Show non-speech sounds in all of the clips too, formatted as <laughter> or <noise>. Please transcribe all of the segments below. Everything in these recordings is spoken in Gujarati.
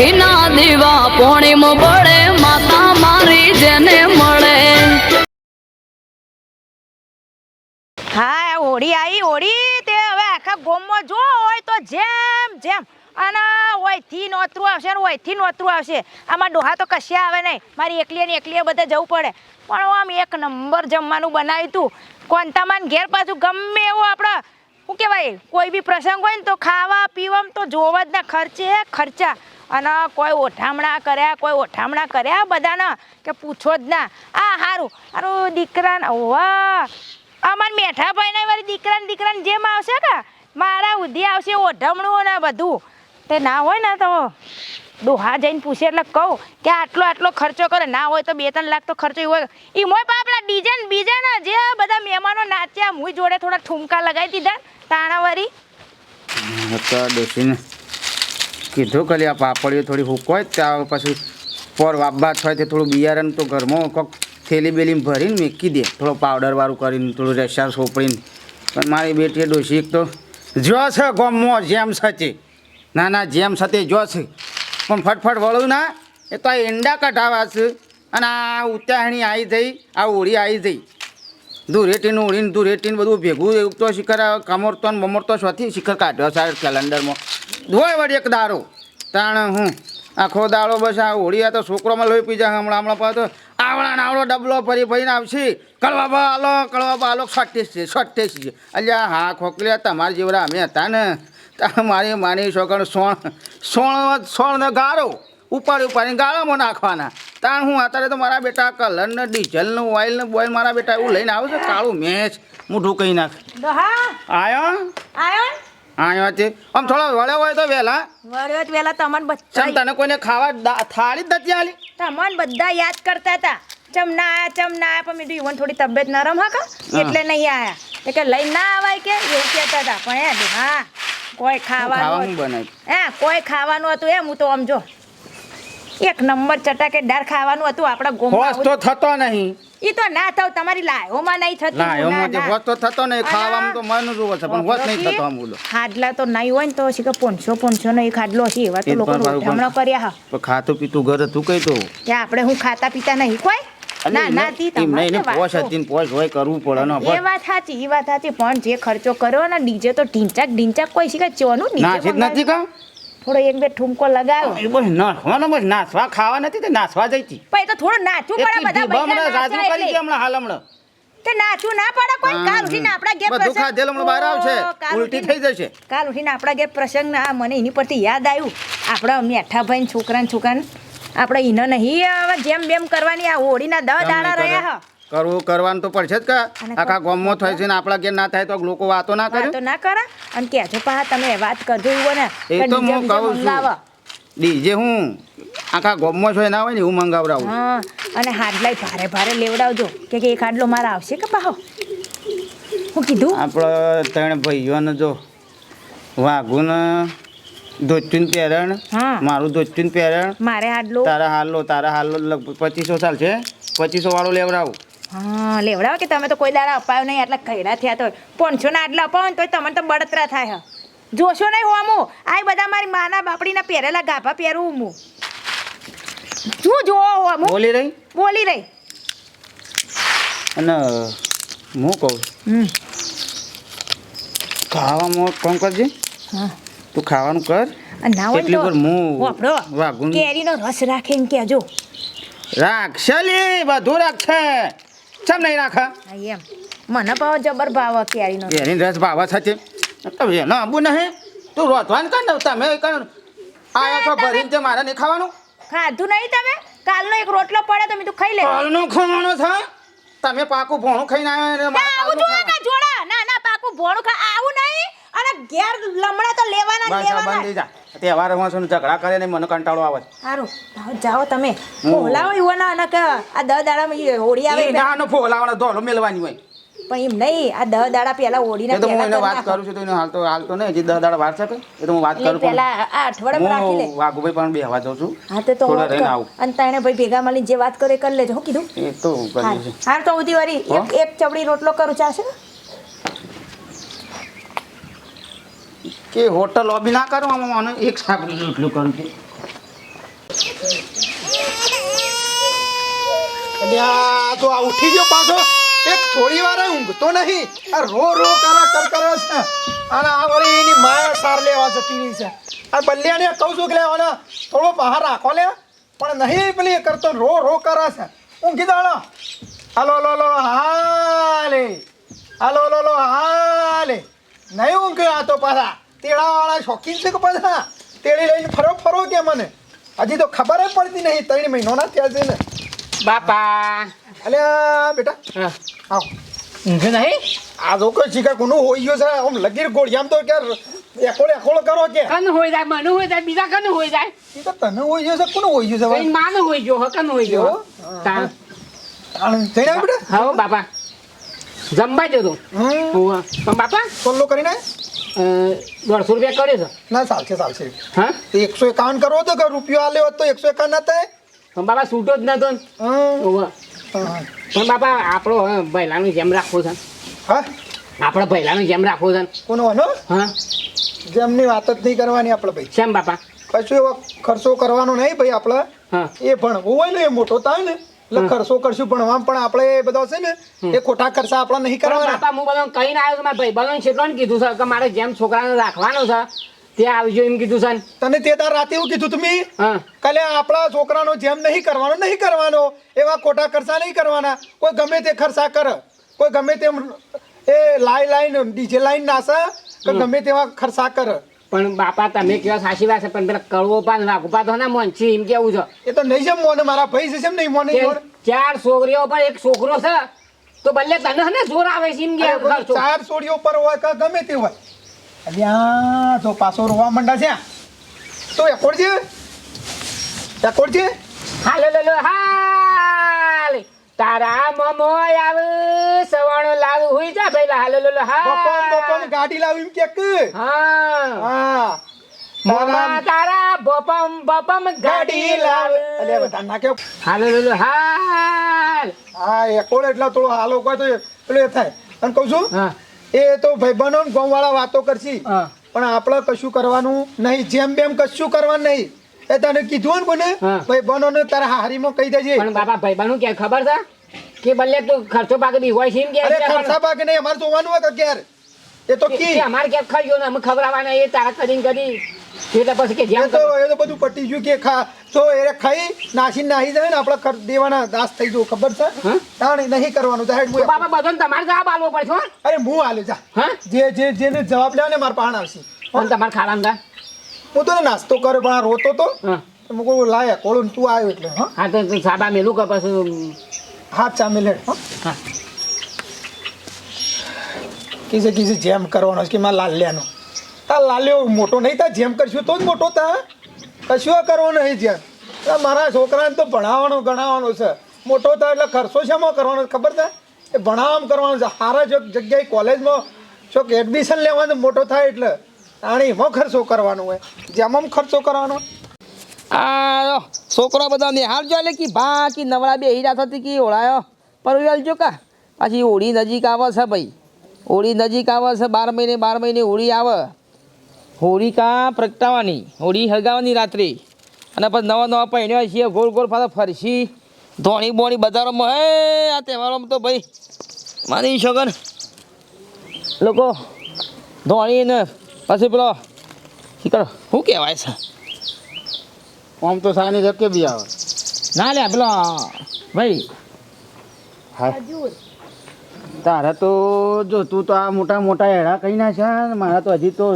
ઘીના દીવા પોણીમ પડે માતા મારી જેને મળે. હા હોળી આવી હોળી તે હવે આખા ગોમમાં જો હોય તો જેમ જેમ. અને ઓયથી નોતરું આવશે ને ઓયથી નોતરું આવશે. આમાં ડોહા તો કશે આવે નહીં. મારી એકલીએ ને એકલીએ બધે જવું પડે. પણ આમ એક નંબર જમવાનું બનાવ્યું તું. કોંતામાન ઘેર પાછું ગમે એવું આપણે શું કહેવાય? કોઈ બી પ્રસંગ હોય ને તો ખાવા, પીવામાં તો જોવા જ ના ખર્ચે ખર્ચા. અને કોઈ ઓઠામણા કર્યા, કોઈ ઓઠામણા કર્યા, બધાના કે પૂછો જ ના. આ સારું સારું દીકરાને વાહ અમારા મેઠા ભાઈ વાળી દીકરાને દીકરાને જેમ આવશે કે? મારા ઉધી આવશે ઓઢમણું ને બધું. તે ના હોય ને તો. ડોહા જઈને પૂછે એટલે કહું કે આટલો આટલો ખર્ચો કરે. ના હોય તો બે ત્રણ લાખ તો ખર્ચો હોય. એ મોય પાપડા ડીજે ને બીજા ને જે બધા મહેમાનો નાચ્યા હું જોડે થોડા ઠુમકા લગાવી દીધા, તાણાવારી. તો ડોસીને કીધું ખાલી આ પાપડીઓ થોડી હુકોય ત્યાં પછી પોર વાબા થાય તે થોડું બિયારણ તો ઘરમાં કોક થેલી બેલી ભરીને મેકી દે. થોડો પાવડરવાળું કરીને, થોડું રેસાર સોપડીને. પણ મારી બેટીએ ડોસી એક તો જો છે ગમો જેમ સચે. ના ના, જેમ સતે જો છે. પણ ફટફટ વળું ના. એ તો આ ઈંડા કઢાવા છે. અને આ ઉત્યાહણી આવી જઈ, આ ઓળી આવી જઈ. ધૂરેટીનું ઓળીને ધૂરેટીને બધું ભેગું એવું તો શિખર કમરતો ને બમરતો સ્વથી શિખર કાઢ્યો સાહેબ કેલેન્ડરમાં ધોય વળી એક દારો. તાણ હું, આખો દાડો બસ આ હોળી તો છોકરોમાં લોહી પી હમણાં હમણાં પાછો. આવડા આવડો ડબલો ફરી ફરીને આવશે. કળવા બાલો કળવા બાલો સટ્ટેસ છે સટ્ટેસ છે અલ્યા હા ખોકલ્યા તમારા જેવડા અમે હતા ને. મારી માની છોકરો સોણ સોણ સોણ ને ગાળો ઉપાડી ઉપાડીને ગાળામાં નાખવાના. તાણ હું અત્યારે તો મારા બેટા કલર ને ડીઝલ ને ઓઇલ ને બોઇલ મારા બેટા એવું લઈને આવે છે કાળું મેચ મોઢું કહી નાખ. આયો? આયો? આયો છે આમ થોડો વળ્યો હોય તો વેલા વળ્યો વહેલા તમને બધા તને કોઈને ખાવા થાળી જ નથી આલી? તમને બધા યાદ કરતા હતા ચમ ના આયા ચમ ના આયા પણ મેં ઈવન થોડી તબિયત નરમ હા એટલે નહીં આયા. કે લઈ ના આવાય કે? એવું કહેતા હતા પણ એ હા કોઈ ખાવા ખાવાનું હું કોઈ ખાવાનું હતું એમ હું તો આમ જો. એક નંબર ચટાકેદાર ખાવાનું હતું આપણા હોશ ગોમાં તો થતો નહીં. એ તો ના થાવ તમારી લાયોમાં નહીં થતું. ના એમાં ના, ના. હોશ તો થતો નહીં ખાવામાં તો મન જ છે પણ હોશ નહીં થતો આમ બોલો. ખાડલા તો નહીં હોય ને તો શીખર પાંચસો પાંચસો નો એક ખાડલો છે એવા તો એ લોકો મારું કર્યા હા. પણ ખાતું પીતું ઘર હતું કઈ તો. કે આપણે હું ખાતા પીતા નહીં. કોઈ? ના ના તી એમને પોશ હતી પોશ હોય કરવું પડે ને એ વાત સાચી એ વાત સાચી પણ જે ખર્ચો કર્યો ને ડીજે તો ઢીંચાક ઢીંચાક કોઈ શીખે ચોનું ના છે નથી કા? થોડો એક બે ઠુમકો લગાવ્યો. એ બસ નાખવાનો બસ નાસવા ખાવા નથી તે નાસવા થોડું નાચવું પડે બધા રાજુ કરી એટલે. હમણાં હાલ હમણાં. તે નાચવું ના પડે કોઈ કાલ ઉઠીને આપણા બધું પ્રસંગ- ખાધેલું હમણાં બહાર આવશે. કાલ ઉલટી ઉઠીને- થઈ જશે. કાલ ઉઠીને આપણા ઘેર પ્રસંગ ના મને એની પરથી યાદ આવ્યું. આપણા મેઠાભાઈ છોકરા છોકરાને આપણે ઈનો નહીં હવે જેમ બેમ કરવાની આ હોળીના દહ દાડા રહ્યા હા. કરવું કરવાનું તો પડશે જ કા? આખા ગામમાં થાય છે ને આપણા ઘેર ના થાય તો લોકો વાતો ના કરે તો ના કરે. અને કહેજો પા તમે વાત કરજો એવું ને એ તો હું કહું છું. ડીજે હું? આખા ગામમાં છો ના હોય ને એવું મંગાવડાવું હા અને હાડલાય ભારે ભારે લેવડાવજો. કે કે એક હાડલો મારા આવશે કે પાહો? હું કીધું? આપણે ત્રણ ભાઈઓને જો વાઘુને ધોચુન પહેરણ હા. મારું ધોચુન પહેરણ. મારે હાડલો. તારા હાલો તારા હાલો લગભગ પચીસો સાલ છે. પચીસો વાળું લેવડાવું. હા લેવડાવો કે તમે તો કોઈ દાડા અપાયો નહીં આટલા ખૈડા થયા તો. પાંચસો ના આટલા અપાવો ને તો તમને તો બળતરા થાય જોશો નહીં હું અમું આ બધા મારી માના બાપડીના પહેરેલા ગાભા પહેરું હું. શું જોવો હું બોલી રહી? બોલી રહી. અને હું કહું ખાવામાં કોણ કરજે? હા. તું ખાવાનું કર. ના હોય તો વાપરો વાઘું કેરીનો રસ રાખીને કહેજો. રાખશે લે બધું રાખશે ચમ નહીં રાખા? એમ. મને ભાવ જબર ભાવ કેરીનો એની રસ ભાવ થશે તો. એનો આબુ નહીં. તું રોતવાન કર ને તમે કર. આયા છો ભરીને તે મારે નહીં ખાવાનું? ખાધું નહીં તમે? કાલનો એક રોટલો પડે તો મેં તું ખાઈ લે. કાલનો ખાવાનો છે? તમે પાકું ભોણું ખાઈને આવ્યા ને મારે આવું જોડા. ના ના પાકું ભોણું ખા આવું નહીં. અને ઘેર લમણા તો લેવાના બસ લેવાના. બંધ થઈ જા. તહેવારમાં છે ને ઝઘડા કરે ને મને કંટાળો આવે છે. સારું જાઓ, તમે. બોલાવો ઈવોના અને કે આ દહ દાડામાં હોળી આવે ના નાનો ફોલાવાનો ધોલો મેલવાની હોય. પણ એમ નહીં આ દહ દાડા પહેલા હોળીના એ તો હું એને વાત કરું છું તો એને હાલ તો નહીં. હજી દસ દાડા વાર છે એ તો હું વાત કરું પહેલા આ અઠવાડિયા રાખી લે. વાઘુભાઈ પણ બેહવા જાઉં છું. હા તો થોડા રહીને આવું. અને તાણે ભાઈ ભેગા મળીને જે વાત કરે કરી લેજો હું કીધું. એ તો કરી છે હાર તો ઉધી વારી એક એક ચપડી રોટલો કરું ચાલશે? ને કે હોટલ લોબી ના કરું આમાં મને એક સાંકળી જેટલું કરું છું તો આ ઉઠી ગયો પાછો. એક થોડી વાર ઊંઘતો નહીં. આ રો રો કરે કર કરે છે. અને આ વળી એની માયા સાર લેવા જતી રહી છે. આ બલ્યાને કહું છું કે લેવાને થોડો બહાર રાખો લે. પણ નહીં પેલી કરતો રો રો કરે છે. ઊંઘી દાડો હાલો લો લો હાલે. હાલો લો લો હાલે. નહીં ઊંઘ્યો આ તો પાછા. તેડાવાળા શોખીન છે કે બધા? તેડી લઈને ફરો ફરો કે મને? હજી તો ખબર જ પડતી નહીં ત્રણ મહિનોના ત્યાં છે ને. બાપા. અલ્યા બેટા. હા. આવ. ઊંઘે નહીં? આ કોઈ શિકાર કોનું હોઈ ગયો છે આમ લગીર ગોળ આમ તો કે એકોળે એકોળો કરો કે? કન હોય જાય મને હોય જાય બીજા કન હોય જાય. એ તો તને હોઈ ગયો છે કોનું હોઈ ગયું છે કઈ હોઈ માન હોય ગયો હકન હોય ગયો તાણ. તાણ. જઈને બેટા. હા બાપા. જમવા જતો. પણ બાપા સોલ્લો કરીને? દોઢસો રૂપિયા કર્યો છે. ના ચાલશે ચાલશે. હા? એકસો એકાવન કરવો તો કે રૂપિયો આલ્યો હોત તો એકસો એકાવન ના થાય પણ બાપા છૂટો જ નતો. પણ બાપા આપણો ભૈલાનું જેમ રાખવો છે. હા? આપણે ભૈલાનું જેમ રાખવો છે. કોનો વાનો હા? જેમની વાત જ નહીં કરવાની આપણે ભાઈ. શેમ બાપા? કશું એવો ખર્ચો કરવાનો નહીં ભાઈ આપણે. હા. એ ભણવું હોય ને એ મોટો થાય ને. એટલે ખર્ચો કરશું ભણવામાં પણ આપણે એ બધા છે ને એ ખોટા ખર્ચા આપણે નહીં કરવાના. બાપા હું બધો કહીને આવ્યો છું મારા ભાઈ બધો છેટલો ને કીધું છે કે મારે જેમ છોકરાને રાખવાનો છે તે આવજો એમ કીધું છે ને. તને તે તાર રાતે એવું કીધું તમે કાલે આપણા છોકરાનો જેમ નહીં કરવાનો નહીં કરવાનો એવા ખોટા ખર્ચા નહીં કરવાના. કોઈ ગમે તે ખર્ચા કર કોઈ ગમે તેમ એ લાઈ લાઈન ડીજે લાઈન નાસે કે ગમે તેવા ખર્ચા કરે. પણ બાપા તમે કેવા સાચી વાત છે પણ પેલા કડવો પાન વાઘુપા તો ના મોનછી એમ કેવું છે? એ તો નહીં છે મોને મારા ભાઈ છે જેમ નહીં મોને ચાર છોકરીઓ પર એક છોકરો છે તો ભલે તને હને જોર આવે છે એમ કે. ચાર છોડીઓ પર હોય કે ગમે તે હોય. અલ્યા તો પાછો રોવા મંડા છે. તો એકોડ છે? એકોડ છે? હા લે લે હાલ તારા મમો આવે સવાણો લાવ હુઈ જા પેલા હાલો લોલો હા. બપન બપન ગાડી લાવી કે કે હા. હા. મમા તારા બપમ બપમ ગાડી લાવ. અલ્યા બધા હાલો લો હાલ હા એકોડ એટલે થોડો હાલો કોઈ તો એટલે થાય. અને કહું છું હા. એ તો ભાઈબંધો ને ગામવાળા વાતો કરશી. પણ આપણે કશું કરવાનું નહીં. જેમ બેમ કશું કરવાનું નહીં. એ તને કીધું ને. કોને? ભાઈબંધો ને તારા હારીમાં કહી દેજે. પણ બાપા ભાઈબાનું કે ખબર છે? કે બલ્લે તું ખર્ચો પાકે બી હોય છે એમ કે અરે ખર્ચા ભાગે નહીં અમારે જોવાનું હોય કે એ તો કી અમારે ક્યાંક ખાઈ ને અમે ખવડાવવાના એ તારા કરીને કરી. એટલે પછી કે જ્યાં તો એ તો બધું પટી ગયું કે ખા તો એ ખાઈ નાસી નાહી જાય ને આપણે ખર દેવાના દાસ થઈ જવું ખબર છે? તાણે નહીં કરવાનું તો હેડ બાપા બધો તમારે જવાબ આલવો પડશે અરે હું હાલે જા. હા? જે જે જેને જવાબ લેવા ને મારા પાણ આવશે. પણ તમારે ખાવાનું હું તો નાસ્તો કર્યો પણ આ રોતો તો. હું. તો કહું લાયા કોળું તું આવ્યો એટલે હા. હા તો તું સાબા મેલું કે પછી હાથ ચા મેલે હા. હા. કીધે કીધે જેમ કરવાનો છે કે મારા લાલ્યાનો. તા લાલ્યો મોટો નહીં તા જેમ કરશું તો જ મોટો થાય. કશું કરવો નહીં જેમ મારા છોકરાને તો ભણાવવાનો ગણાવવાનો છે. મોટો થાય એટલે ખર્ચો શેમાં કરવાનો ખબર છે? એ ભણાવવામાં કરવાનો છે. સારા જો જગ્યાએ કોલેજમાં જો એડમિશન લેવાનું મોટો થાય એટલે. આણે એમાં ખર્ચો કરવાનો હોય. જેમાં ખર્ચો કરવાનો આ છોકરો બધા નિહાળ જો એટલે કે ભા, કે નવરા બે હીરા થતી કે ઓળાયો. પરવેલ જો કા. પાછી હોળી નજીક આવે છે ભાઈ. હોળી નજીક આવે છે, બાર મહિને બાર મહિને હોળી આવે. હોળી કા પ્રગટાવાની? હોળી હળગાવવાની રાત્રે. અને પછી નવા નવા પહેણ્યા છીએ, ગોળ ગોળ ફાતા ફરશી. ધોણી બોણી બજારોમાં હે, આ તહેવારોમાં તો ભાઈ. માની શકન લોકો, ધોણી ને પછી પેલો કરો? શું કહેવાય છે? આમ તો સાની ધક્કે બી આવે. ના લે પેલો ભાઈ. હા. તારા તો જો તું તો આ મોટા મોટા એડા કહી નાખ્યા ને મારા તો હજી તો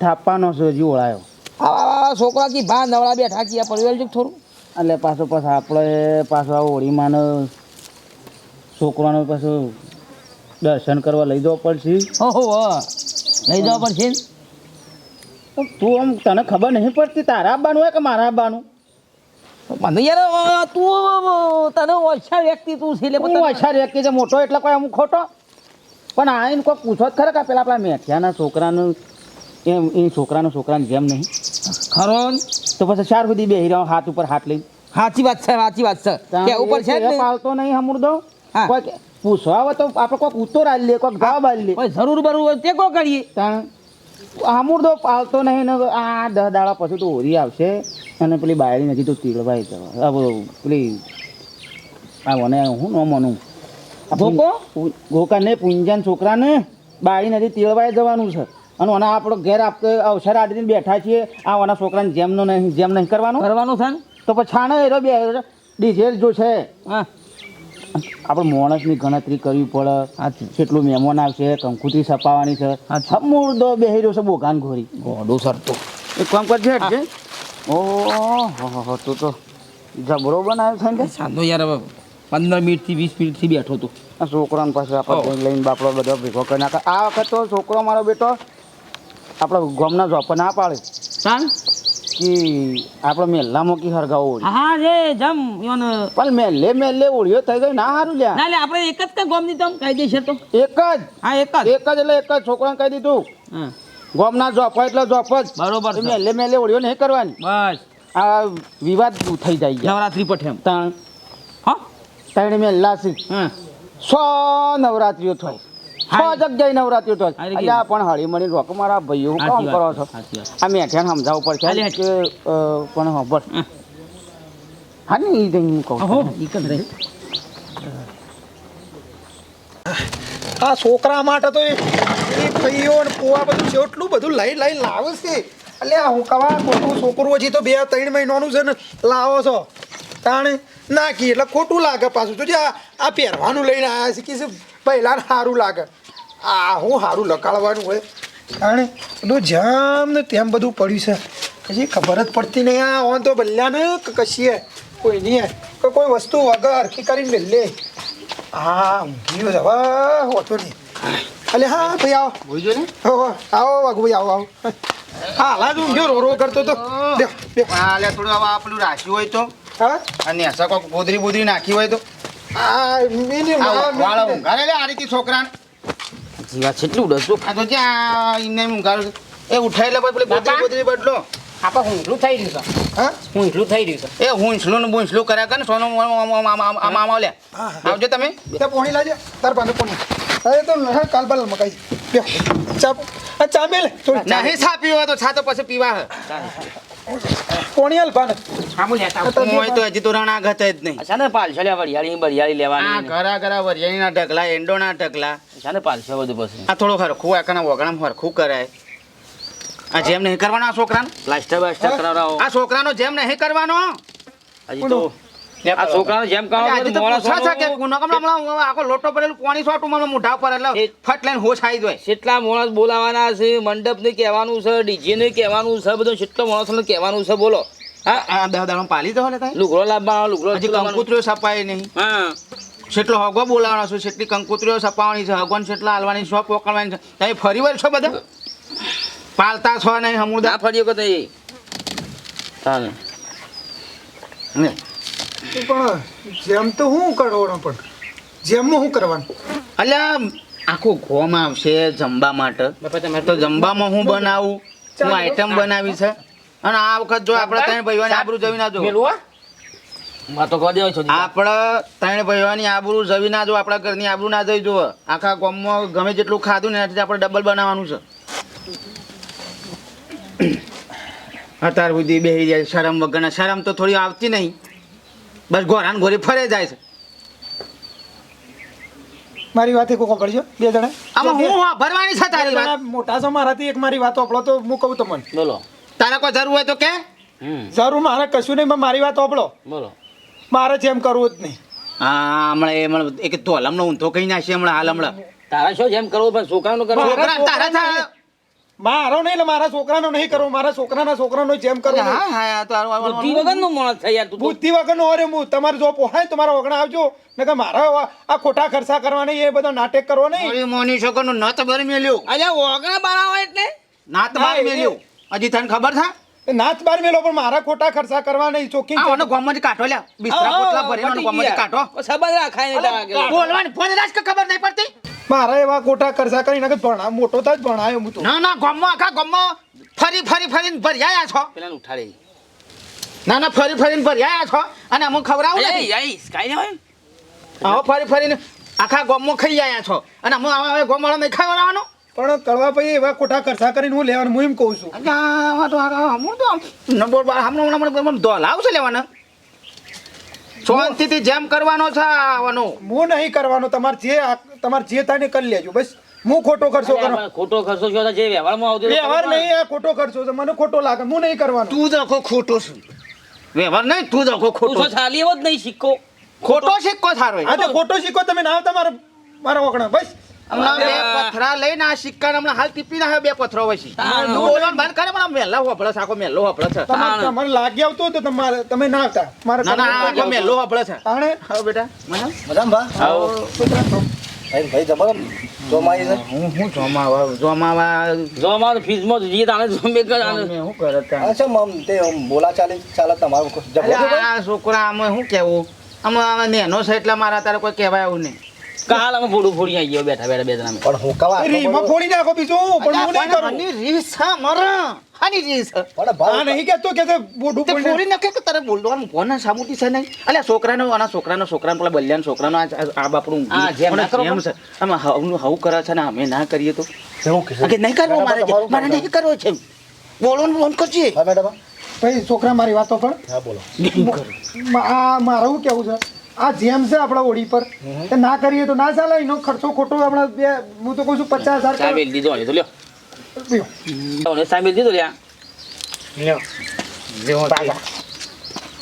થાપવાનો છે હજી ઓળાયો. આ છોકરા કી ભા નવરા બેઠા કી પરિવાર જો થોડું? એટલે પાછો પાછો આપણે પાછો આ હોળીમાં છોકરાનું પાછું દર્શન કરવા લઈ જવો પડશે. હો હો. લઈ જવા પડશે. તું આમ તને ખબર નહીં પડતી તારા આવવાનું હોય કે મારા આવવાનું મને યાર તું તને ઓછા વ્યક્તિ તું છે એટલે હું પોતાને- વ્યક્તિ છે મોટો એટલે કોઈ અમુક ખોટો? પણ આ એને કોઈ પૂછો જ ખરે કે પેલા આપણા મેઠિયાના છોકરાનું એમ એ છોકરાનો છોકરાને જેમ નહીં? ખરો? તો પછી ચાર સુધી બેહી રહ્યો હાથ ઉપર હાથ લઈને. સાચી વાત છે સાચી વાત છે. કે ઉપર છે પાલતો નહીં. હમુરદો કોઈ પૂછવા આવે તો આપણે કોઈક ઉત્તર આલી લે કોઈક જવાબ આલી લે. કોઈ જરૂર બરું હોય તે કો કરીએ? તાણ તો પાલતો નહીં ને આ દસ દાડા પછી તો હોરી આવશે. અને પેલી બાયડી નથી તો તીળભાઈ આ પેલી આ મને હું ન મનું. ભોકો ગોકાને પૂંજાન છોકરાને બાળી નથી તીળવાઈ જવાનું છે. અને ઓના આપણો ઘેર આપણે અવસર આડીને બેઠા છીએ. આ ઓના છોકરાને જેમનો નહીં જેમ નહીં કરવાનું. કરવાનું છે ને? તો પછી છાણે એરો બે ડીઝેલ જો છે. હા. આપણે માણસની ગણતરી કરવી પડે. કેટલું મહેમાન આવશે કંકુતરી સપાવાની છે. મૂળ બેહી રહ્યો છે બોગાન ઘોરી ગોડું સરતું. એક કામ કરજે હટજે ઓહો તું તો. જબરો બનાવ્યો છે ને સાંધો યાર હવે પંદર મિનિટથી વીસ મિનિટથી બેઠો તું. આ છોકરાને પાસે આપણે લઈને બાપડો બધો ભેગો કરી નાખે. આ વખત તો છોકરો મારો બેટો આપણો ગામના જોબ પર ના પાડે ચાલ કે આપણે મેલ્લા કી હરગાવો ઓળી હા રે જમ યોન પણ મેલ્લે મેલ્લે ઓળ્યો થઈ ગયો ના સારું લ્યા. ના લે આપણે એક જ કઈ ગોમ દીધો છે તો. એક જ? હા એક જ. એક જ એટલે એક જ છોકરાને કહી દીધું. હા. ગામના જોબ એટલે જોબ જ. બરોબર છે. મેલ્લે મેલ્લે ઓળીઓ નહીં કરવાની. બસ. આ વિવાદ થઈ જાય નવરાત્રી પઠે ત્રણ. હા? ત્રણ મેલ્લા છે. હા. સો નવરાત્રીઓ થાય. સો જગ્યાએ નવરાત્રીઓ થાય અલ્યા પણ હળી મળી રોક મારા ભાઈઓ કામ કરો છો? આ મેઠિયાને સમજાવવું પડશે કે પણ ખબર હા. હા ને એ હું કહું અહો છું. એક જ રહી આ છોકરા માટે તો એ એ ભાઈઓ ને પોવા બધું જેટલું બધું લઈ લઈ લાવે છે. એટલે હું કવા ખોટું છોકરું હજી તો બે ત્રણ મહિનાનું છે ને લાવો છો. તાણે નાખી એટલે ખોટું લાગે પાછું. તો આ પહેરવાનું લઈને આવ્યા છે કે છે પહેલાં સારું લાગે. આ હું સારું લગાડવાનું હોય. તાણે બધું જામ ને તેમ બધું પડ્યું છે. પછી ખબર જ પડતી નહીં. આ ઓન તો બલ્યાને ને કશીએ. કોઈ નહીં કે કોઈ વસ્તુ વગર હરખી કરીને લે હા ઊંઘી ગયો હવે હોતો નહીં. અલે હા ભાઈ આવો. ભૂજો ને? હો, આવો આવો વાઘુભાઈ આવો આવો. હા હાલા જ ઊંઘ્યો રો રો કરતો તો. બે બે હા થોડું હવે આ પેલું રાખ્યું હોય તો. હા? અને એસા કોક ગોદરી બોદરી નાખી હોય તો. આ મિની વાળા ઊંઘાડે લે આ રીતે છોકરાને. જીવા છેટલું ડરશું આ તો જ્યાં એ ઉઠાઈ લે પછી પેલી ગોદરી. બોદરી બદલો. આપણે ઊંઘલું થઈ રહ્યું છે. હા? ઊંઘલું થઈ રહ્યું છે. એ હુંસલું ને બુંસલું કર્યા કરે સોનું આમ આમ લે આવજો તમે. ત્યાં પોણી લાજે તાર પાસે પોણી. અરે તો હા કાલ બાલ મકાઈ. ચા ચા મેલે. નહીં છા પીવા તો છા તો પછી પીવા હે. પોણી હાલ ભાને લેતા હોય તો હજી તો રણા ગત જ નહીં. અચ્છા ને વરિયાળી બરિયાળી આ લેવાની ને. ઘરા ઘરા વરિયાળીના ઢગલા એંડોના ઢગલા. ને બધું પછી. આ થોડું હરખું આકાના વગણામાં હરખું કરાય. આ જેમ નહીં કરવાનો આ છોકરાનો? પ્લાસ્ટર બાસ્ટર કરાવડાવો આ છોકરાનો જેમ નહીં કરવાનો? હજી તો આ છોકરાને જેમ છે કે ગુનો કમલા હમણાં આખો લોટો પડેલું પાણી સોટું મને મોઢા પર એટલે ફટ લઈને હોશ આવી જાય. કેટલા માણસ બોલાવાના છે મંડપ ને કહેવાનું છે ડીજે ને કહેવાનું છે બધું કેટલો માણસો ને કહેવાનું છે બોલો. હા? દહ દાડો પાલી ને તાય લુગડો લાવવાનો લુગડો હજી કંકુતરીઓ સપાય નહીં. હા. કેટલો હગો બોલાવવાનો છું કેટલી કંકુતરીઓ સપાવવાની છે હગવાન કેટલા હાલવાની શોપ પોકળવાની છે. તમે ફરી વાર છો બધા? પાલતા છો નહીં હમુદા? ફર્યો કે તઈ ને. પણ જેમ તો હું કરવાનો પણ જેમમાં હું કરવાનું. અલ્યા આખું ગોમ આવશે જમવા માટે. તો જમવામાં હું બનાવું? હું આઈટમ બનાવી છે અને આ વખત જો આપણે ત્રણ ભાઈઓની આબરૂ જવી ના જો. આપણે ત્રણ ભાઈઓની આબરૂ જવી ના જો આપણા ઘરની આબરૂ ના જઈ જો. આખા ગોમમાં ગમે જેટલું ખાધું ને એનાથી આપણે ડબલ બનાવવાનું છે. અત્યાર સુધી બેસી જાય શરમ વગરના. શરમ તો થોડી આવતી નહીં. બસ ગોરાન ગોરી ફરે જાય છે. મારી વાત એક કરજો બે જણા. આમાં હું હા ભરવાની છે તારી વાત? મોટા છો મારાથી એક મારી વાત ઓપડો તો હું કહું તમને. બોલો. તારા કોઈ જરૂર હોય તો કે? જરૂર મારે કશું નહીં મારી વાત ઓપડો બોલો. મારે જેમ કરવું જ નહીં. હા હમણાં એ હમણાં એક તોલમનો ઊંધો કહી નાખશે હમણાં હાલ હમણાં. તારા શું જેમ કરવું? પણ છોકરાનું કરવું તારા મારો નહીં એટલે મારા છોકરાનો નહીં કરો. મારા છોકરાના છોકરાનો જેમ કરો હા. હા તારો બુદ્ધિ વગરનો માણસ થાય યાર તું. બુદ્ધિ વગરનો અરે હું. તમારે જો પોહાય તો મારા વગણા આવજો. ને કે મારા આ- ખોટા ખર્ચા કરવા નહીં એ બધો નાટક કરવો નહીં. અરે મોની છોકરનું નત ભર મેલ્યો. અલ્યા ઓગણા હોય એટલે? નાત ભર મેલ્યો. હજી તને ખબર છે? એ નાચ બાર મેલો પણ મારા ખોટા ખર્ચા કરવા નહીં ચોખ્ખી આ ઓનો ગોમમાંથી કાઢો લ્યા. બિસ્તરા પોટલા ભરીને ઓનો ગોમમાંથી કાઢો સબંધ રાખાય ને બોલવાની ફોન રાજ કે ખબર નહીં પડતી? મારા એવા ખોટા ખર્ચા કરી નાખે ભણા મોટો થાય જ ભણાયો હું તો. ના ના ગોમમાં આખા ગોમમાં ફરી ફરી ફરીને ભર્યા છો. પેલાને ઉઠાડે. ના ના ફરી ફરીને ભર્યા છો. અને અમુક ખવડાવું નથી. યાઈ, કાંઈ હોય. આવો ફરી ફરીને આખા ગોમમાં ખાઈ આયા છો. અને અમુક હવે ગોમવાળા નહીં ખવડાવવાનું પણ કરવા પછી એવા ખોટા ખર્ચા કરીને હું લેવાનું હું એમ કહું છું. અલ્યા, તો આ- હું તો નંબર બાર હમણાં હમણાં મને દોલ આવશે લેવાના. શાંતિથી જેમ કરવાનો છે આવવાનો. હું નહીં કરવાનો તમારે જે તમારે જે થાય ને કરી લેજો બસ. હું ખોટો ખર્ચો કરો. ખોટો ખર્ચો છો જે વ્યવહારમાં આવતો વ્યવહાર નહીં આ ખોટો ખર્ચો છે મને ખોટો લાગે હું નહીં કરવાનો. તું જ આખો ખોટો છું. વ્યવહાર નહીં તું જ આખો ખોટો ચાલી એવો જ નહીં સિક્કો ખોટો સિક્કો સારો આ તો ખોટો શીખો તમે ના આવતા મારા મારા વખણા બસ. હમણાં બે પથરા લઈને આ સિક્કા હમણાં હાલ ટીપી ના બે પથરો હોય છે તું બોલવાનું બંધ કરે પણ મેલ્લા હોપળે છે આખો મેલ્લો હોપળે છે. તમારે તમારે લાગી આવતું તો તમારે તમે ના આવતા. મારે ના આખો મેલ્લો છે. તાણે? હા બેટા. મને હું હું જોમાવા જોમાવા જો અમારું ફીસમાં જઈએ તાણે જો મેં કર આને. શું કરે ત્યાં? અલ્યા, આ છોકરા આમાં શું કેવું? આમાં આમાં નેનો છે એટલે મારા તારે કોઈ કહેવાય એવું નહીં. કાલ અમે ફોડું ફોડી આવી ગયો બેઠા બેઠા બે જણા અમે. રીમાં ફોડી નાખો બીજું પણ હું નહીં કરું. ની રીસ મરા આની રીસ પણ ભા નહીં કહેતો કે તે બોડું ફોડી ફોડી નાખે કે તારે બોલવાનું કોના સાબુતી છે નહીં? અલે છોકરાનો આના છોકરાનો છોકરાનો પેલા બલ્યાન છોકરાનો આ આ બાપડું આ જેમ ના કરો છે અમે હવનું હવું કરે છે ને અમે ના કરીએ તો. આ કે નહીં કરવો મારે મારે નહીં કરવો છે બોલવાનું બંધ કરજે. ભાઈ છોકરા મારી વાતો પણ મા- આ મારે કેવું છે? આ જેમ છે આપણા ઓડી પર. એ ના કરીએ તો ના ચાલે એનો ખર્ચો ખોટો આપણે બે હું તો કહું છું પચાસ હજાર સામેલ દીધો હોય તો લ્યો. લ્યો. સામેલ દીધો લ્યા. જેવો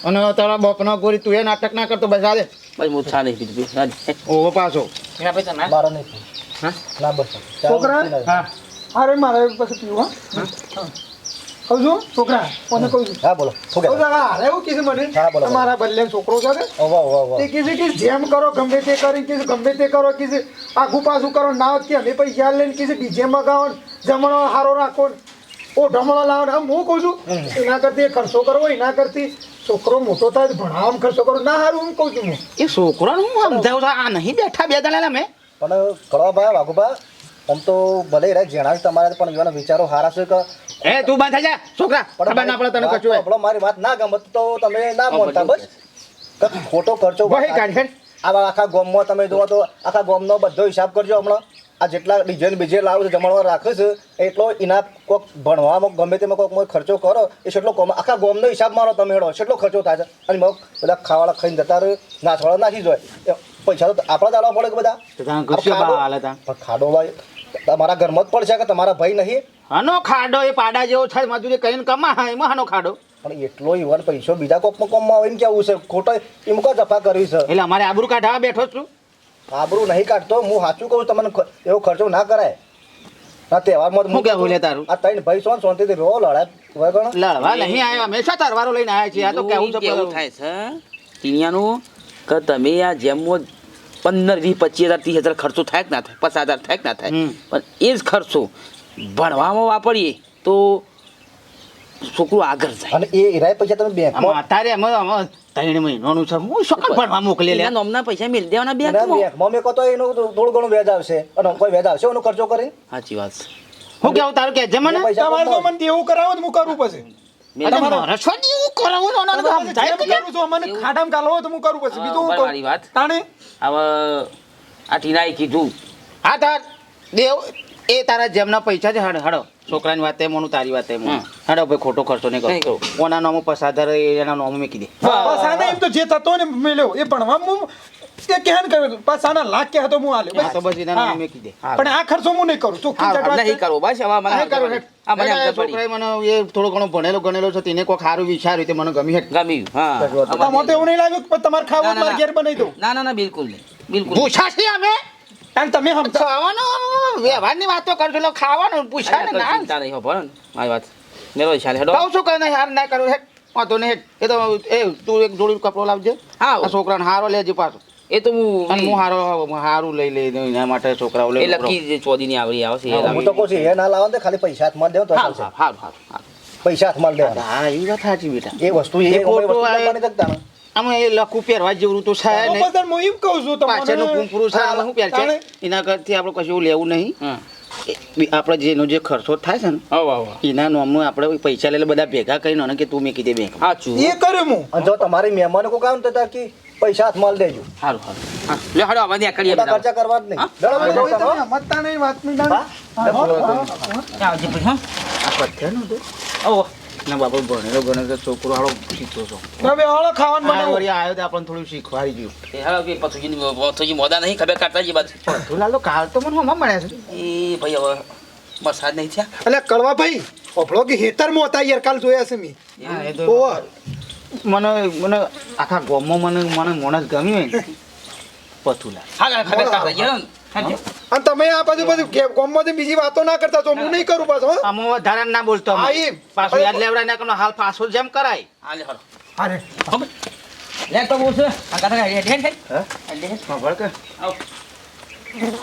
અને તારા બાપના ગોરી તું એ નાટક ના કરતો બસ દે. બસ હું છા નહીં પીધું ઓહો પાછો. એના પૈસા ના? છોકરા? હા. અરે મારે પછી પીવું હા. હા. કહું છું છોકરા કોને કહું છું? હા બોલો. એવું કીધું મને. તમારા બદલે છોકરો છે ઓ વાહ વાહ વાહ તે કીધું કે જેમ કરો ગમે તે કરી કીધું ગમે તે કરો કીધું. આખું પાછું કરો ના કે અમે પૈસા લઈને કીધું ડીજે મગાવો જમણો હારો રાખો ઓ ઢમણો લાવો ને. આમ હું કહું છું એના કરતી એ ખર્ચો કરવો એના કરતી છોકરો મોટો થાય તો ભણાવવામાં ખર્ચો કરો. ના હારું હું કહું છું એ છોકરાનું હું સમજાવું આ નહીં બેઠા બે જણા મેં? પણ કળવાભા વાઘુભા આમ તો ભલે રે જેણા તમારે પણ એવાના વિચારો સારા છે કે એ તું બંધ થઈ જા છોકરા ખબર ના પડે તને કશું આપણો મારી વાત ના ગમત તો તમે ના બોલતા બસ. કે ખોટો ખર્ચો ભાઈ કાઢ આ આખા ગોમમાં તમે જોવા તો આખા ગોમનો બધો હિસાબ કરજો હમણાં. આ જેટલા ડીજે ને બીજે લાવો છે જમણવાર રાખે છે એટલો એના કોઈક ભણવામાં ગમે તેમાં કોઈક મોય ખર્ચો કરો એ કેટલો કોમ આખા ગોમનો હિસાબ મારો તમે હેડો કેટલો ખર્ચો થાય છે. અને મગ બધા ખાવાળા ખાઈને જતા રહે નાથવાળા નાખી જાય એ પૈસા તો આપણા જ પડે કે બધા. ખાડો ભાઈ તમારા ઘરમાં જ પડશે કે તમારા ભાઈ નહીં? આનો ખાડો એ પાડા જેવો છે મજૂરી કરીને કમા એમાં આનો ખાડો. પણ એટલો ઈવન પૈસો બીજા કોકમાં કોમમાં આવે ને કેવું છે? ખોટો એમ કો જફા કરવી છે? એટલે અમારે આબરૂ કાઢવા બેઠો જ છું. આબરું નહીં કાઢતો હું સાચું કહું તમને એવો ખર્ચો ના કરાય. ના તહેવારમાં શું કહેવું લે તારું? આ ત્રણ ભાઈ સોન શાંતિથી રો લડાય. વગણ લડવા નહીં આવ્યો હંમેશા તરવારો લઈને આવ્યા છે આ તો કેવું છે કેવું થાય છે? ટીનિયાનું કે તમે આ જેમમાં પંદર વીસ પચીસ હજાર ત્રીસ હજાર ખર્ચો થાય કે ના થાય? પચાસ હજાર થાય કે ના થાય? પણ એ જ ખર્ચો ભણવામાં વાપરીએ તો છોકરું આગળ જાય. અને એ ઈરાય પૈસા તમે બે અત્યારે અમે અમે ત્રણ મહિનાનું છે. હું શું કામ ભણવા મોકલી લે? નોમના પૈસા મેળ દેવાના એના મમ્મી કહો તો એનું થોડું ઘણું વ્યાજ આવશે. અને કોઈ વ્યાજ આવશે એનો ખર્ચો કરી સાચી વાત. હું કેવું તારું કે જમાના પૈસા તમારે તો મને દેવું કરાવો તો હું કરું પછી. કરું કરું? એ તારા જેમના પૈસા છે હડ હડો છોકરાની વાત એમ તારી વાત એમ. હડો ભાઈ ખોટો ખર્ચો નહીં કરો. કરું. ઓના નામો પસાર એના નામો મેં કીધી બસ એમ તો જે થતો ને મેલ્યો એ પણ હું પાછા લાખ કે હતો હું આલ્યો. હા બસ એના નામો મેકી દે. પણ આ ખર્ચો હું નહીં કરું. ચોખ્ખી નહીં છે. બસ હવે મને કરો. આ મને એટલે પડી. છોકરાએ મને એ થોડો ઘણો ભણેલો ગણેલો છે તેને કોઈ સારું વિચાર્યું તે મને ગમી હેઠ ગમ્યું હા. આમાં તો એવું નહીં લાગ્યું કે તમારે ખાવું ના, ના, મારે ઘેર બનાવી દઉં. ના ના ના બિલકુલ નહીં. બિલકુલ પૂછા છીએ અમે? અને તમે સમજા ખાવાનું વ્યવહારની વાતો કરજો એટલે ખાવાનું પૂછા ને ના. ચિંતા નહીં હો મારી વાત. મેરો ચાલે હેડો. કહું છું કે નહીં હાર ના કરું વાંધો નહીં હેઠ એ તો એ તું એક જોડી કપડો લાવજે. હા છોકરાને હારો લેજે પાછો. એ તો હું હું હારો હારું લઈ લઈ દઉં એના માટે છોકરાઓ લઈ લખી જે ચોદીની આવડી આવશે હું તો કહું છું એ ના લાવો ને ખાલી પૈસા હાથમાં દેવો તો હારું. હારું હારું પૈસા હાથમાં દેવાના. હા એ વાત સાચી બેટા. એ વસ્તુ એ ના. આમાં એ લખું પહેરવા જેવું તો છે નહીં. હું એમ કહું છું પાછળનું તમને છે આમાં શું પહેર એના કરતી આપણે કશું લેવું નહીં. હા. આપણે જેનો જે ખર્ચો થાય છે ને હા એના નામનું આપણે પૈસા લઈને બધા ભેગા કરીને કે તું મેં કીધી બેંક સાચું એ કર્યો હું. અને જો તમારી મહેમાન કોઈ કામ થતા કે પૈસા હાથમાં દેજો. સારું સારું લે હેડો હવે ત્યાં કરીએ બધા. ખર્ચા કરવા જ નહીં. હા? દડો તમે તમે નહીં વાતની દાણ. હા? હા, હા, હા, હા. આવજે ભાઈ હા? આ પથ્થરનું તો. ઓહો ના બાપુ ભણેલો ગણેલો છોકરો હાલો શીખતો છો. તમે હળો ખાવાનું બનાવો. વળી આવ્યો તો આપણને થોડું શીખવાડી ગયું એ હાલો કે પથુજી પથુજી મોદા નહીં ખબર કાઢતા જે બાજુ. તું કાલ તો મને હમણાં મળ્યા છે. એ ભાઈ હવે વરસાદ નહીં થયા. એટલે કડવા ભાઈ ઓફળો કે હેતરમાં હતા યાર કાલ જોયા છે મેં. હા, એ તો ઓવા. મને મને આખા ગામમાં મને મને માણસ ગમ્યું હોય પથુલા. હા? હા અને તમે આ બાજુ બધું ગામમાંથી બીજી વાતો ના કરતા તો હું નહીં કરું પાછો આમ વધારે ના બોલતો હા, અમે. યાદ લેવડાય ના કરનો હાલ પાછો જેમ કરાય. હાલે હરો અરે. લે તો બોલ છે. આ કાકા હેડ હેડ હા? ખબર કે. આવ.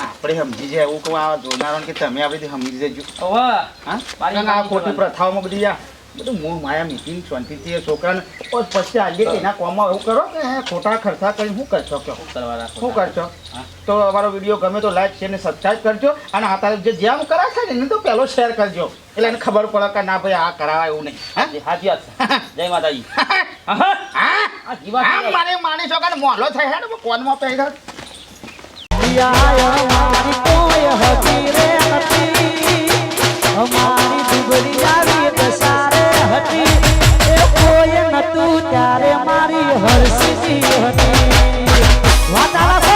આપણે સમજી જાય એવું કહું આ જોનારો કે તમે આ બધી સમજી જજો. ઓવા. હા? આ ખોટી. પ્રથાઓમાં બધી આ બધું મોં એના કોમમાં એવું કરો કે ખોટા ખર્ચા કરી શું કરશો કે અમારો વીડિયો ગમે તો લાઈક શેર ને સબસ્ક્રાઈબ કરજો અને આ તારે જે જેમ કરાશે ને એને તો પહેલો શેર કરજો. એટલે એને ખબર પડે કે ના ભાઈ આ કરાવાય એવું નહીં. હાજી વાત <laughs> જય માતાજી. મારે માની છો કે મોહલો થાય હે ને કોનમાં પહેલા અમારી દુબળી આવી હતી. એ કોઈ નતું ત્યારે મારી હરસી હતી. વાતાવરણ